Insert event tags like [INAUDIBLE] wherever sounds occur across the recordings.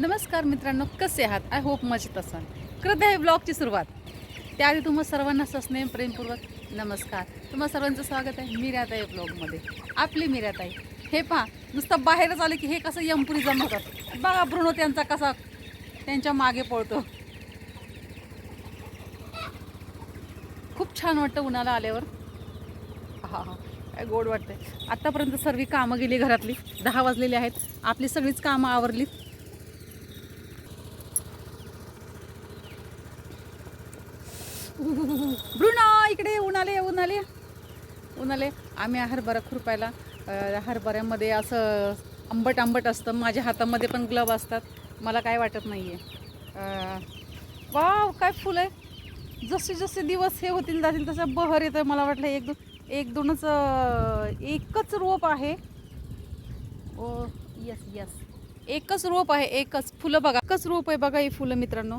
नमस्कार मित्रांनो कसे आहात? आय होप मजेत असाल. करत आहे ब्लॉगची सुरुवात. त्याआधी तुम्हा सर्वांना सस्नेम प्रेमपूर्वक नमस्कार. तुम्हा सर्वांचं स्वागत आहे मीरात आहे ब्लॉगमध्ये आपली मिर्याताई आहे हे पहा नुसतं बाहेरच आलं की हे कसं यमपुरी जमवतात बघा भ्रूण त्यांचा कसा त्यांच्या मागे पळतो. खूप छान वाटतं उन्हाला आल्यावर. हा हा. काय गोड वाटतंय. आत्तापर्यंत सर्व कामं गेली घरातली. दहा वाजलेली आहेत. आपली सगळीच कामं आवरलीत. ब्रुना इकडे उन्हाले उन्हाले उन्हाले आम्ही हरभरा खुरपायला हरभऱ्यामध्ये असं आंबट आंबट असतं. माझ्या हातामध्ये पण ग्लव असतात. मला काय वाटत नाही आहे वाव काय फुलं आहे. जसे जसे दिवस हे होतील जातील तसं बहर येतं मला वाटलं. एक दोन एक दोनच एकच रोप आहे. ओ यस यस एकच रोप आहे एकच. फुलं बघा एकच रोप आहे बघा ही फुलं मित्रांनो.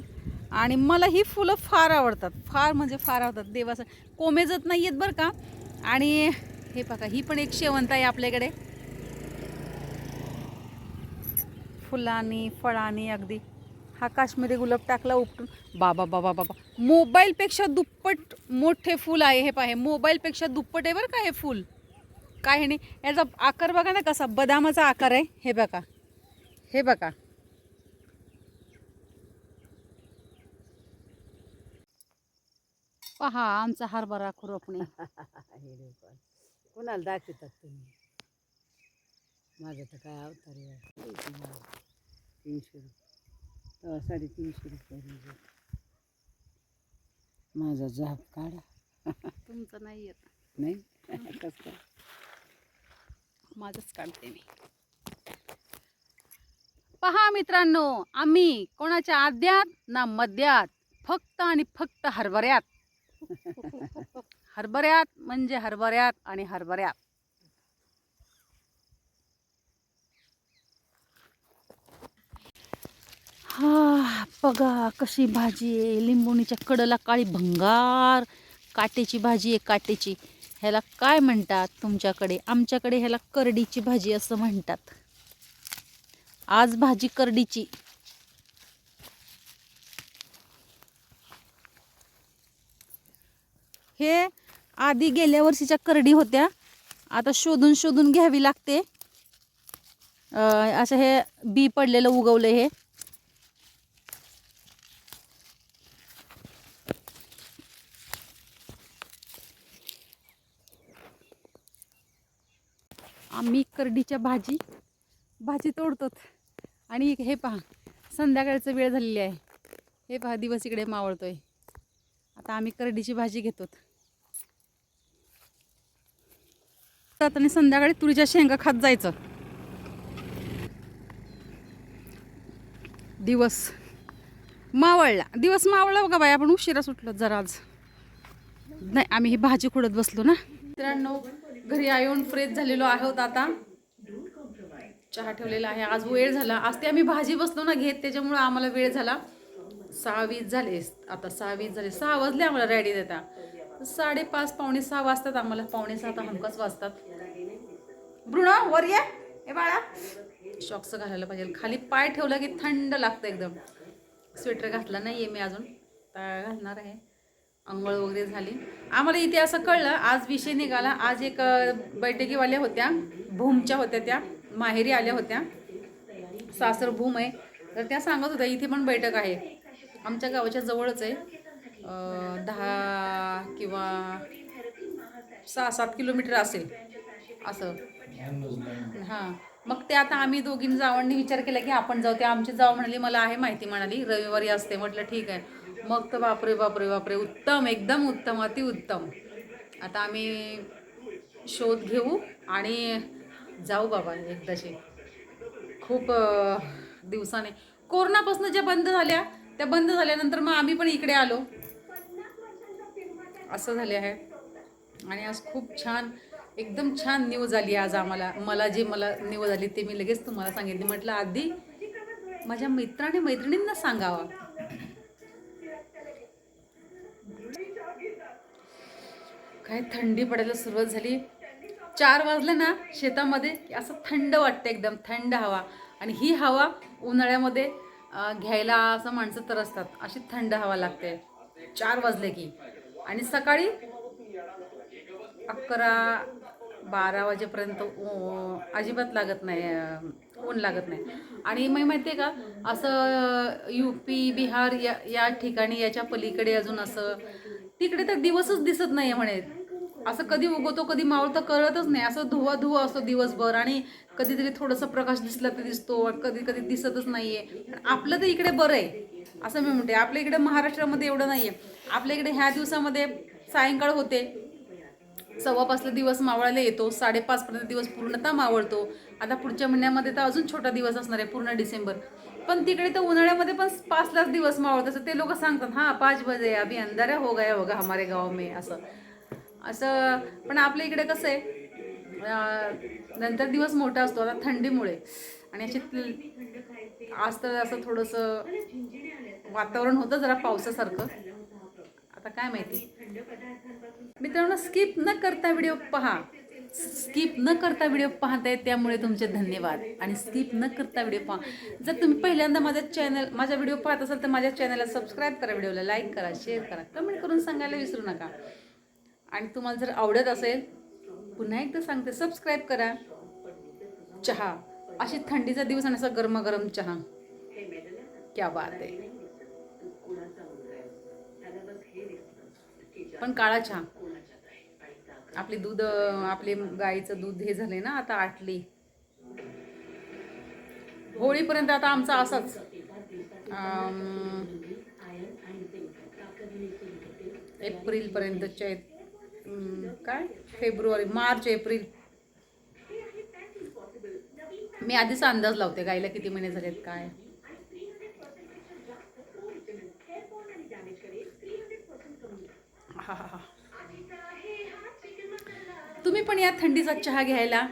आणि मला ही फुलं फार आवडतात. फार म्हणजे फार आवडतात. देवाचं कोमेजत नाही आहेत बरं का. आणि हे बघा ही पण एक शेवंत आहे आपल्याकडे. फुलांनी फळांनी अगदी हा काश्मीरी गुलाब टाकला उपटून. बाबा बाबा बाबा. मोबाईलपेक्षा दुप्पट मोठे फूल आहे हे पाहे मोबाईलपेक्षा दुप्पट आहे बरं का हे फूल. काय नाही. याचा आकार बघा ना कसा बदामाचा आकार आहे. हे बघा. हे बघा. पहा आमचा हरभरा खुरपणे. [LAUGHS] कोणाला दाखवतात तुम्ही? माझं तर काय अवतार. तीनशे रुपये. साडेतीनशे रुपये म्हणजे. माझा झाप काढा. तुमचं नाही येत. नाही? [LAUGHS] कसं माझंच काढते मी. पहा मित्रांनो आम्ही कोणाच्या आद्यात ना मध्यात फक्त आणि फक्त हरभऱ्यात. [LAUGHS] हरभऱ्यात म्हणजे हरभऱ्यात आणि हरभऱ्यात हा बघा कशी भाजी आहे. लिंबोणीच्या कडला काळी भंगार. काटेची भाजी आहे काटेची. ह्याला काय म्हणतात तुमच्याकडे? आमच्याकडे ह्याला करडीची भाजी असं म्हणतात. आज भाजी करडीची. हे आधी गेल्या वर्षीच्या करडी होत्या. आता शोधून शोधून घ्यावी लागते. असं हे बी पडलेलं उगवलं हे. आम्ही करडीच्या भाजी भाजी तोडतो आणि हे पहा संध्याकाळचं वेळ झालेली आहे. हे पहा दिवस इकडे मावळतोय. आता आम्ही करडीची भाजी घेतो आणि संध्याकाळी तुरीच्या शेंगा खात जायचं. दिवस मावळला. दिवस मावळला बघा बाई आपण उशिरा सुटलो जरा आज. नाही आम्ही ही भाजी खोडत बसलो ना. मित्रांनो घरी येऊन फ्रेश झालेलो आहोत आता. चहा ठेवलेला आहे. आज वेळ झाला. आज ते आम्ही भाजी बसलो ना घेत त्याच्यामुळं आम्हाला वेळ झाला. सहा वीस झाले. आता सहा वीस झाले. सहा वाजले आम्हाला रेडी देता. साडेपाच पावणे सहा वाजतात आम्हाला. पावणे सहा तर हमकाच वाजतात. भ्रूण वर ये. ए बाळा. शॉक्स घालायला पाहिजे. खाली पाय ठेवला की थंड लागतं एकदम. स्वेटर घातला नाही आहे मी अजून. तर घालणार आहे. आंघोळ वगैरे झाली. आम्हाला इथे असं कळलं आज विषय निघाला. आज एक बैठकीवाल्या होत्या. भूमच्या होत्या त्या. माहेरी आल्या होत्या. सासर भूम आहे. तर त्या सांगत होत्या इथे पण बैठक आहे. आमच्या गावाच्या जवळच आहे. दहा किंवा सहा सात किलोमीटर असेल. असं. हां. मग ते आता आम्ही दोघींनी जावांनी विचार केला की आपण जाऊ. ते आमची जाऊ म्हणाली मला आहे माहिती म्हणाली. रविवारी असते म्हटलं ठीक आहे. मग तर बापरे बापरे बापरे. उत्तम एकदम उत्तम अतिउत्तम आता आम्ही शोध घेऊ आणि जाऊ बाबा एकदाशी. खूप दिवसाने. कोरोनापासून ज्या बंद झाल्या त्या बंद झाल्यानंतर मग आम्ही पण इकडे आलो. असं झाले आहे. आणि आज खूप छान एकदम छान न्यूज आली आज आम्हाला. मला जी मला न्यूज आली ते मी लगेच तुम्हाला सांगितली म्हटलं आधी माझ्या मित्राने मैत्रिणींना सांगावा. काय थंडी पडायला सुरुवात झाली. चार वाजले ना शेतामध्ये असं थंड वाटतं एकदम थंड हवा. आणि ही हवा उन्हाळ्यामध्ये घ्यायला असं माणसं तर असतात अशी थंड हवा लागते. चार वाजले की. आणि सकाळी अकरा बारा वाजेपर्यंत अजिबात लागत नाही ऊन लागत नाही. आणि मग माहिती आहे का असं यू पी बिहार या या ठिकाणी याच्या पलीकडे अजून असं तिकडे तर दिवसच दिसत नाही म्हणे. असं कधी उगवतो कधी मावळतं कळतच नाही. असं धुवा धुवा असतो दिवसभर आणि कधीतरी थोडंसं प्रकाश दिसला तर दिसतो कधी कधी दिसतच नाहीये. पण आपलं तर इकडे बरं आहे असं मी म्हणते आपल्या इकडे महाराष्ट्रामध्ये एवढं नाही आहे आपल्या इकडे ह्या दिवसामध्ये सायंकाळ होते. सव्वा पाचला दिवस मावळायला येतो साडेपाचपर्यंत दिवस पूर्णतः मावळतो. आता पुढच्या महिन्यामध्ये तर अजून छोटा दिवस असणार आहे पूर्ण डिसेंबर. पण तिकडे तर उन्हाळ्यामध्ये पण पाचलाच दिवस मावळत असं ते लोक सांगतात हां पाच बजे अभि अंधारा हो गया होगा हमारे गाव मे असं. असं पण आपल्या इकडे कसं आहे नंतर दिवस मोठा असतो आता थंडीमुळे. आणि अशी आज तर असं थोडंसं वातावरण होतं जरा पावसासारखं. आता काय माहिती? मित्रांनो स्किप न करता व्हिडिओ पहा. स्किप न करता व्हिडिओ पाहताय त्यामुळे तुमचे धन्यवाद. आणि स्किप न करता व्हिडिओ पहा. जर तुम्ही पहिल्यांदा माझा चॅनल माझा व्हिडिओ पाहत असाल तर माझ्या चॅनलला सबस्क्राईब करा व्हिडिओला लाईक करा शेअर करा. कमेंट करून सांगायला विसरू नका. आणि तुम्हाला जर आवडत असेल पुन्हा एकदा सांगते सबस्क्राईब करा. चहा. अशी थंडीचा दिवस आणि असा गरमागरम चहा. क्या बात आहे. पण काळा चहा. आपली दूध आपले गाईचं दूध हे झाले ना आता आटली. होळीपर्यंत आता आमचा असाच. एप्रिलपर्यंतच्या काय? February March April. मी आधीच अंदाज लावते गाईला किती महिने झालेत काय. हा, हा, हा. तुम्ही पण या थंडीचा चहा घ्यायला.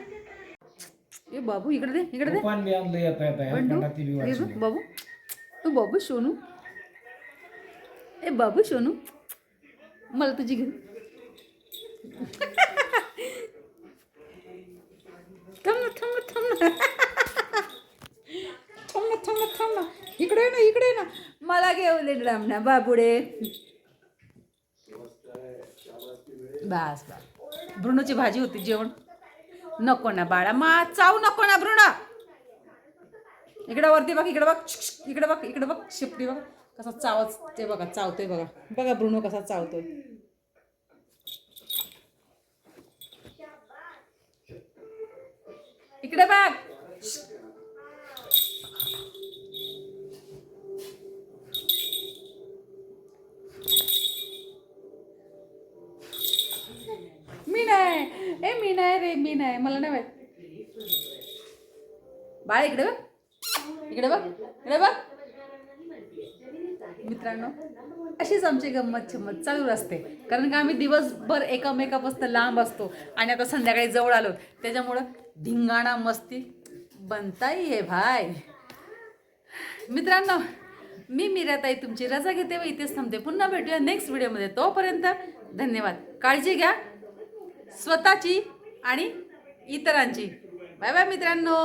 ए बाबू इकडे दे इकडे दे. पान बी आणलं येता येता बंडू हरकंडा ती बी ये वाचली. बघ, बाबू. तू बाबू सोनू. ए बाबू सोनू. मला तुझी घे थांब ना थांब ना थांब ना थांब ना थांब ना थांब ना इकडे ये ना इकडे ये ना मला घेऊ दे ना बाबुडे. बस बस. ब्रुणोची भाजी होती जेवण. नको ना बाळा मा चावू नको ना ब्रुणा. इकडे वरती बघ इकडे बघ. इकडे बघ इकडे बघ. शिपटी बघ. कसा चावच ते बघा चावतोय बघा. बघा ब्रुनो कसा चावतोय. इकडे बघ. मी नाही मला नाही माहीत. बाळ इकडे बघ. इकडे बघ इकडे बघ. मित्रांनो अशीच आमची गंमत छम्मत चालू असते. कारण का आम्ही दिवसभर एकामेकापासून लांब असतो आणि आता संध्याकाळी जवळ आलो. त्याच्यामुळं धिंगाणा मस्ती बनताही आहे भाय मित्रांनो मी मीराताई तुमची रजा घेते व इथेच थांबते. पुन्हा भेटूया नेक्स्ट व्हिडिओमध्ये तोपर्यंत धन्यवाद. काळजी घ्या. स्वतःची आणि इतरांची. बाय बाय मित्रांनो.